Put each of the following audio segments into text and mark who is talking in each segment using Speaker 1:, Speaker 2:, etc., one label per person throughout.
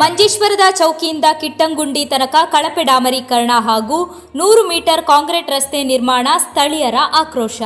Speaker 1: ಮಂಜೇಶ್ವರದ ಚೌಕಿಯಿಂದ ಕಿಟ್ಟಂಗುಂಡಿ ತನಕ ಕಳಪೆ ಡಾಮರೀಕರಣ ಹಾಗೂ ನೂರು ಮೀಟರ್ ಕಾಂಕ್ರೀಟ್ ರಸ್ತೆ ನಿರ್ಮಾಣ ಸ್ಥಳೀಯರ ಆಕ್ರೋಶ.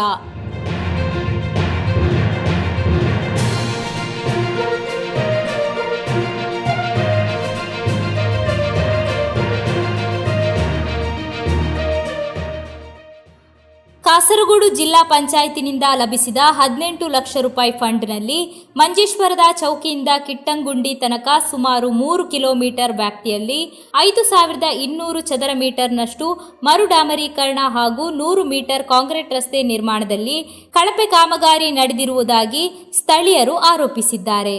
Speaker 1: ಕಾಸರಗೋಡು ಜಿಲ್ಲಾ ಪಂಚಾಯತಿನಿಂದ ಲಭಿಸಿದ ಹದಿನೆಂಟು ಲಕ್ಷ ರೂಪಾಯಿ ಫಂಡ್ನಲ್ಲಿ ಮಂಜೇಶ್ವರದ ಚೌಕಿಯಿಂದ ಕಿಟ್ಟಂಗುಂಡಿ ತನಕ ಸುಮಾರು ಮೂರು ಕಿಲೋಮೀಟರ್ ವ್ಯಾಪ್ತಿಯಲ್ಲಿ ಐದು ಸಾವಿರದ ಇನ್ನೂರು ಚದರ ಮೀಟರ್ನಷ್ಟು ಮರು ಡಾಮರೀಕರಣ ಹಾಗೂ ನೂರು ಮೀಟರ್ ಕಾಂಕ್ರೀಟ್ ರಸ್ತೆ ನಿರ್ಮಾಣದಲ್ಲಿ ಕಳಪೆ ಕಾಮಗಾರಿ ನಡೆದಿರುವುದಾಗಿ ಸ್ಥಳೀಯರು ಆರೋಪಿಸಿದ್ದಾರೆ.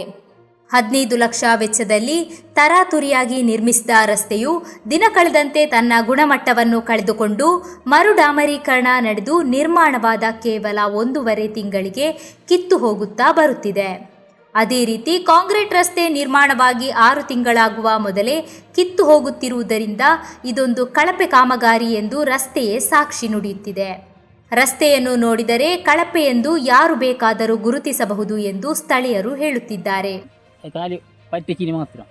Speaker 1: ಹದಿನೈದು ಲಕ್ಷ ವೆಚ್ಚದಲ್ಲಿ ತರಾತುರಿಯಾಗಿ ನಿರ್ಮಿಸಿದ ರಸ್ತೆಯು ದಿನ ಕಳೆದಂತೆ ತನ್ನ ಗುಣಮಟ್ಟವನ್ನು ಕಳೆದುಕೊಂಡು ಮರುಡಾಮರೀಕರಣ ನಡೆದು ನಿರ್ಮಾಣವಾದ ಕೇವಲ ಒಂದೂವರೆ ತಿಂಗಳಿಗೆ ಕಿತ್ತು ಹೋಗುತ್ತಾ ಬರುತ್ತಿದೆ. ಅದೇ ರೀತಿ ಕಾಂಕ್ರೀಟ್ ರಸ್ತೆ ನಿರ್ಮಾಣವಾಗಿ ಆರು ತಿಂಗಳಾಗುವ ಮೊದಲೇ ಕಿತ್ತು ಹೋಗುತ್ತಿರುವುದರಿಂದ ಇದೊಂದು ಕಳಪೆ ಕಾಮಗಾರಿ ಎಂದು ರಸ್ತೆಯೇ ಸಾಕ್ಷಿ ನುಡಿಯುತ್ತಿದೆ. ರಸ್ತೆಯನ್ನು ನೋಡಿದರೆ ಕಳಪೆ ಎಂದು ಯಾರು ಬೇಕಾದರೂ ಗುರುತಿಸಬಹುದು ಎಂದು ಸ್ಥಳೀಯರು ಹೇಳುತ್ತಿದ್ದಾರೆ.
Speaker 2: കാല് പറ്റിച്ചിന് മാത്രം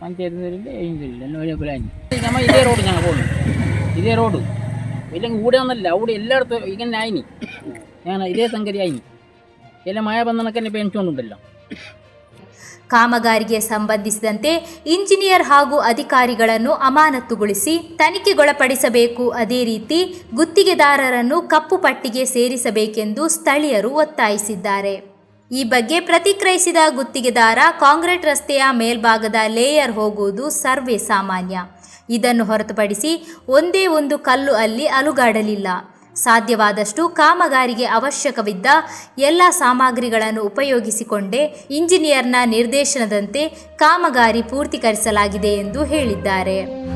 Speaker 2: പഞ്ചായത്തില്ല ഇതില്ല പ്ലാൻ നമ്മൾ ഇതേ റോഡ് ഞങ്ങൾ പോകുന്നു ഇതേ റോഡ് ഇല്ലെങ്കിൽ ഇവിടെ ഒന്നല്ല അവിടെ എല്ലായിടത്തും ഇങ്ങനെ ആയിനി ഞാൻ ഇതേ സംഗതി ആയിനി ಎಲ್ಲ ಮಳೆ ಬಂದನಕ್ಕೆ ಬೆಂಚ್ಕೊಂಡುಂಟಲ್ಲ
Speaker 1: ಕಾಮಗಾರಿಗೆ ಸಂಬಂಧಿಸಿದಂತೆ ಇಂಜಿನಿಯರ್ ಹಾಗೂ ಅಧಿಕಾರಿಗಳನ್ನು ಅಮಾನತುಗೊಳಿಸಿ ತನಿಖೆಗೊಳಪಡಿಸಬೇಕು ಅದೇ ರೀತಿ ಗುತ್ತಿಗೆದಾರರನ್ನು ಕಪ್ಪು ಪಟ್ಟಿಗೆ ಸೇರಿಸಬೇಕೆಂದು ಸ್ಥಳೀಯರು ಒತ್ತಾಯಿಸಿದ್ದಾರೆ ಈ ಬಗ್ಗೆ ಪ್ರತಿಕ್ರಿಯಿಸಿದ ಗುತ್ತಿಗೆದಾರ ಕಾಂಕ್ರೀಟ್ ರಸ್ತೆಯ ಮೇಲ್ಭಾಗದ ಲೇಯರ್ ಹೋಗುವುದು ಸರ್ವೇ ಸಾಮಾನ್ಯ. ಇದನ್ನು ಹೊರತುಪಡಿಸಿ ಒಂದೇ ಒಂದು ಕಲ್ಲು ಅಲ್ಲಿ ಅಲುಗಾಡಲಿಲ್ಲ. ಸಾಧ್ಯವಾದಷ್ಟು ಕಾಮಗಾರಿಗೆ ಅವಶ್ಯಕವಿದ್ದ ಎಲ್ಲ ಸಾಮಗ್ರಿಗಳನ್ನು ಉಪಯೋಗಿಸಿಕೊಂಡೇ ಇಂಜಿನಿಯರ್ನ ನಿರ್ದೇಶನದಂತೆ ಕಾಮಗಾರಿ ಪೂರ್ತೀಕರಿಸಲಾಗಿದೆ ಎಂದು ಹೇಳಿದ್ದಾರೆ.